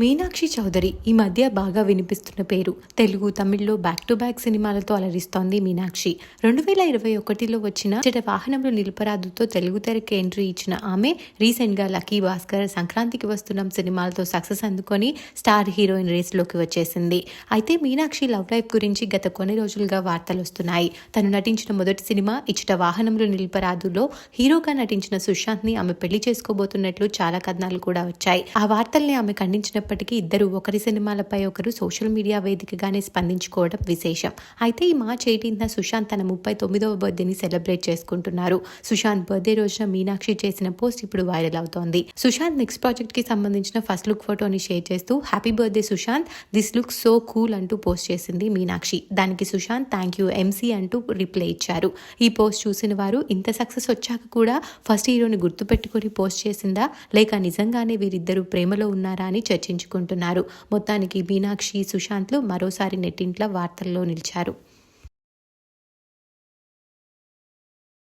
మీనాక్షి చౌదరి ఈ మధ్య బాగా వినిపిస్తున్న పేరు. తెలుగు తమిళ్ళో బ్యాక్ టు బ్యాక్ సినిమాలతో అలరిస్తోంది మీనాక్షి. రెండు వేల ఇరవై ఒకటిలో వచ్చిన చెట వాహనంలో నిలపరాదుతో తెలుగు తెరకి ఎంట్రీ ఇచ్చిన ఆమె రీసెంట్గా లక్కీ భాస్కర్ సంక్రాంతికి వస్తున్నాం సినిమాలతో సక్సెస్ అందుకొని స్టార్ హీరోయిన్ రేస్లోకి వచ్చేసింది. అయితే మీనాక్షి లవ్ లైఫ్ గురించి గత కొన్ని రోజులుగా వార్తలు వస్తున్నాయి. తను నటించిన మొదటి సినిమా ఇచ్చట వాహనంలో నిలపరాదులో హీరోగా నటించిన సుశాంత్ని ఆమె పెళ్ళి చేసుకోబోతున్నట్లు చాలా కథనాలు కూడా వచ్చాయి. ఆ వార్తల్ని ఆమె ఖండించిన అయినప్పటికీ ఇద్దరు ఒకరి సినిమాలపై ఒకరు సోషల్ మీడియా వేదికగానే స్పందించుకోవడం విశేషం. అయితే ఈ మార్చ్ ఎయిటీన్త్ సుశాంత్ తన ముప్పై తొమ్మిదవ బర్త్డేని సెలబ్రేట్ చేసుకుంటున్నారు. సుశాంత్ బర్త్డే రోజున మీనాక్షి చేసిన పోస్ట్ ఇప్పుడు వైరల్ అవుతోంది. సుశాంత్ నెక్స్ట్ ప్రాజెక్ట్కి సంబంధించిన ఫస్ట్ లుక్ ఫోటోని షేర్ చేస్తూ happy birthday Sushant. This look so cool అంటూ పోస్ట్ చేసింది మీనాక్షి. దానికి సుశాంత్ థ్యాంక్ యూ ఎంసీ అంటూ రిప్లై ఇచ్చారు. ఈ పోస్ట్ చూసిన వారు ఇంత సక్సెస్ వచ్చాక కూడా ఫస్ట్ హీరోని గుర్తుపెట్టుకొని పోస్ట్ చేసిందా? లేక నిజంగానే వీరిద్దరూ ప్రేమలో ఉన్నారా? అని చర్చించుకుంటున్నారు మొత్తానికి మీనాక్షి సుశాంత్లు మరోసారి నెట్టింట్ల వార్తల్లో నిలిచారు.